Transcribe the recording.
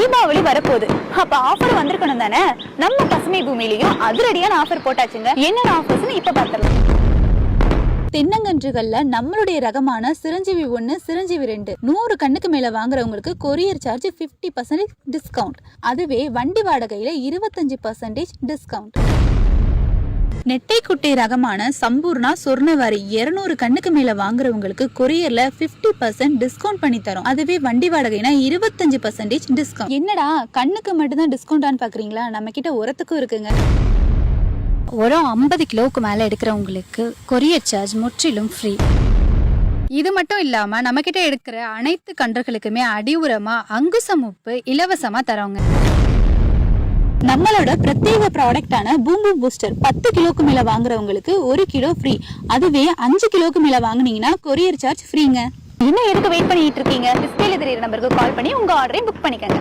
தீபாவளி வரப்போகுது. அப்ப ஆஃபர் வந்திருக்கணும் தானே? நம்ம பசுமை பூமியிலையும் அதிரடியான ஆஃபர் போட்டாச்சுங்க. என்னென்ன ஆஃபர்ஸ்னு இப்ப பார்த்துடலாம். தென்னங்கன்றுகள்ல நம்மளுடைய ரகமான சிரஞ்சீவி ஒன்று சிரஞ்சீவி ரெண்டு. நூறு கண்ணுக்கு மேல வாங்குறவங்களுக்கு கொரியர் சார்ஜ் 50% பர்சன்டேஜ் டிஸ்கவுண்ட் அதுவே வண்டி வாடகையில இருபத்தஞ்சு பர்சன்டேஜ் டிஸ்கவுண்ட் நெட்டை குட்டை ரகமான சம்பூர்ணா சொர்ணவாரி 200 கண்ணுக்கு மேல வாங்குறவங்களுக்கு கொரியர்ல 50% பர்சன்ட் டிஸ்கவுண்ட் பண்ணி தரோம் அதுவே வண்டி வாடகைனா இருபத்தஞ்சு பர்சன்டேஜ் டிஸ்கவுண்ட் என்னடா கண்ணுக்கு மட்டும்தான் டிஸ்கவுண்டான்னு பாக்குறீங்களா? நம்ம கிட்ட உரத்துக்கும் இருக்குங்க. உரம் ஐம்பது கிலோவுக்கு மேலே எடுக்கிறவங்களுக்கு கொரியர் சார்ஜ் முற்றிலும் ஃப்ரீ இது மட்டும் இல்லாம நம்ம கிட்ட எடுக்கிற அனைத்து கன்றுகளுக்குமே அடி உரமா அங்குசம் உப்பு இலவசமா தரோங்க. நம்மளோட பிரத்யேக ப்ராடக்டான பூம்பூம் பூஸ்டர் பத்து கிலோக்கு மேல வாங்குறவங்களுக்கு ஒரு கிலோ ஃப்ரீ அதுவே அஞ்சு கிலோக்கு மேல வாங்குனீங்கன்னா கொரியர் சார்ஜ் ஃப்ரீங்க இன்னும் எதுக்கு வெயிட் பண்ணிட்டு இருக்கீங்க? டிஸ்பிளே தெரியுற நம்பருக்கு கால் பண்ணி உங்க ஆர்டரையும் புக் பண்ணிக்கங்க.